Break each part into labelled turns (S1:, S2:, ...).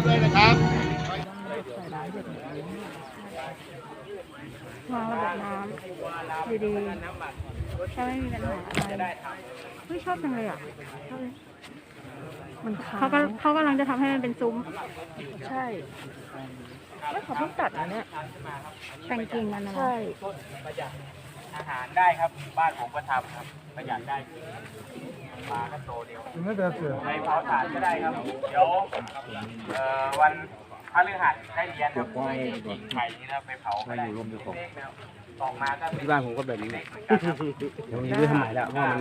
S1: ำด้วยนะครับ
S2: วางระบบน้ำดีๆถ้าไม่มีปัญหาอะไรเฮ้ยชอบจังเลยอะชอบเลย
S3: มันค้า
S2: เขาก็เขากำลังจะทำให้มันเป็นซุ้ม
S3: ใช่ไม่เขาเพิ่งตัดนะเนี่ย
S2: แต่งกิ่งมันนะ
S3: ใช่
S4: ประหยัดอาหารได้ครับ บ้านผมก็ทำครับ ประหยัดได้จริง ปลาก็โตเดียวในเผาถ่านก็ได้ครับ เดี๋ยวเอ่อวันพฤหัสได้เรียนครับยิงไข่นี่แล้วไปเผาก็ได้ออกมาก็ที่บ้านผมก็แบบนี้เหมือนกันครับ
S5: เดี๋ยวนี้ด้วยทำไมแล้วเพราะมัน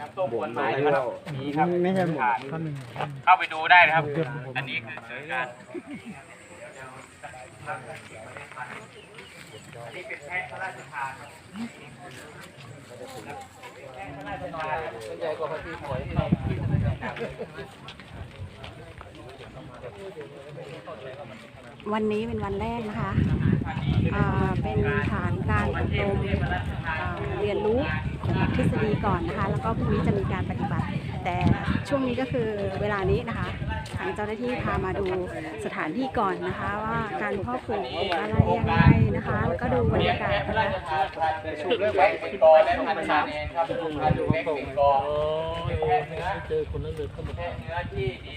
S4: น้ำส้มผลไม้ครับมีครับไม่ใช่ถ่านเข้าไปดูได้นะครับ อันนี้คือสื่อการอันนี้เป็นแพะพระราชทาน
S3: วันนี้เป็นวันแรกนะคะเป็นฐานการอบรมเรียนรู้ของทฤษฎีก่อนนะคะ แล้วก็พรุ่งนี้จะมีการปฏิบัติ แต่ช่วงนี้ก็คือเวลานี้นะคะ ทางเจ้าหน้าที่พามาดูสถานที่ก่อนนะคะ ว่าการเพ่อปลูกอะไรยังไงนะคะ แล้วก็ดูบรรยากาศนะคะ
S4: ชุดเลือกแป้เป็นกอและพันชาเนนครับพันเล็กเป็นกอเป็นแพะเนื้อเจอคนนั้นเลยแพะเนื้อที่ดี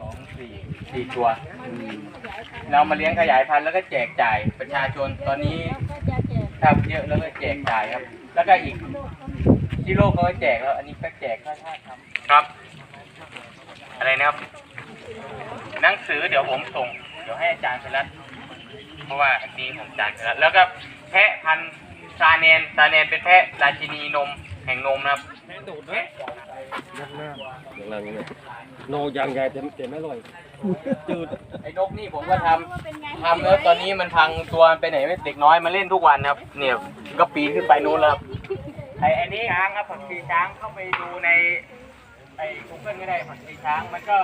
S4: สองสี่สี่ตัวเรามาเลี้ยงขยายพันธุ์แล้วก็แจกจ่ายประชาชนตอนนี้ครับเยอะแล้วก็แจกจ่ายครับ แล้วก็อีกที่โลกเขาแจกแล้ว อันนี้ก็แจกค่าชาครับครับ อะไรนะครับหนังสือเดี๋ยวผมส่ง เดี๋ยวให้อาจารย์ไปรัดเพราะว่าอันนี้ผมจานไปแล้วแล้วก็แพะพันธุ์ซาเนนซาเนนเป็นแพะราชินีนมแห่งนมนะครับแพะดูดแพะ
S5: อย่างไรเนี่ยโนยางใหญ่แต่แต่ไม่อร่อยจืด
S4: ไอ้นกนี่ผมก็ทำทำแล้วตอนนี้มันพังตัวไปไหนไม่เด็กน้อยมาเล่นทุกวันครับ เนี่ยก็ปีนขึ้นไปนู้นแล้วครับไอ้ไอ้นี่ช้างครับผักชีช้างเข้าไปดูใน ไอ้ Google ก็ได้ผักชีช้างมันก็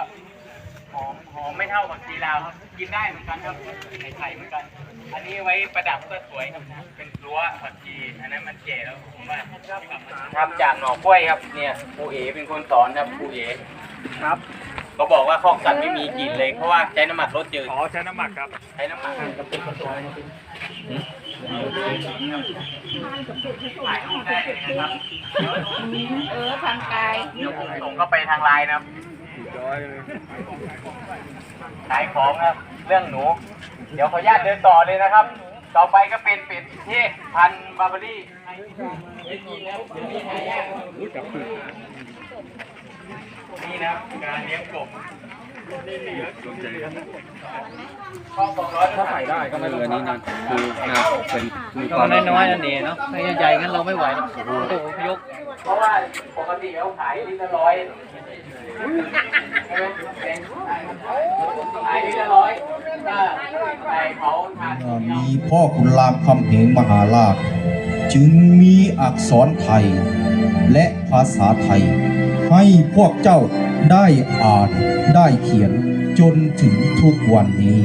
S4: หอมหอมไม่เท่าผักชีลาวครับกินได้เหมือนกันครับไข่ไข่เหมือนกัน อันนี้ไว้ประดับก็สวยครับเป็นรั้วผักชีอันนั้นมันแก่แล้วผมว่าทำจากหน่อกล้วยครับเนี่ยครูเอเป็นคนสอนครับครูเอครับเขาบอกว่าคอกสัตว์ไม่มีกลิ่นเลยเพราะว่าใช้น้ำหมักรสจืด
S6: อ๋อใช้น้ำหมักครับ
S4: ใช้น้ำหมักกับ เป็นตัวถ่ายรูปได้เลยนะครับ
S2: เออทางกาย
S4: เดี๋ยวผมส่งเข้าไปทางไลน์นะครับขายของครับ เรื่องหนู เดี๋ยวขออนุญาตเดินต่อเลยนะครับ ต่อไปก็เป็นเป็ดเทศพันธุ์บาร์เบอรี่นี่นะครับการเลี้ยงกบ
S5: ถ้าใส่ได้ก็ไม่เหลือนี้นะคือนะ เป็นมี
S6: ก็น้อยๆนั่นเองเนาะไม่ใหญ่ๆงั้นเราไม่ไหวนะโอ้โหยก
S4: เพราะว่าปกติเขาขายลิตรละร้อยใช่ไหมขายลิตรละร้อยถ้าใส่เขาทาน
S7: มีพ่อขุนรามคำเหงมหาราช จึงมีอักษรไทย และภาษาไทย ให้พวกเจ้าได้อ่านได้เขียนจนถึงทุกวันนี้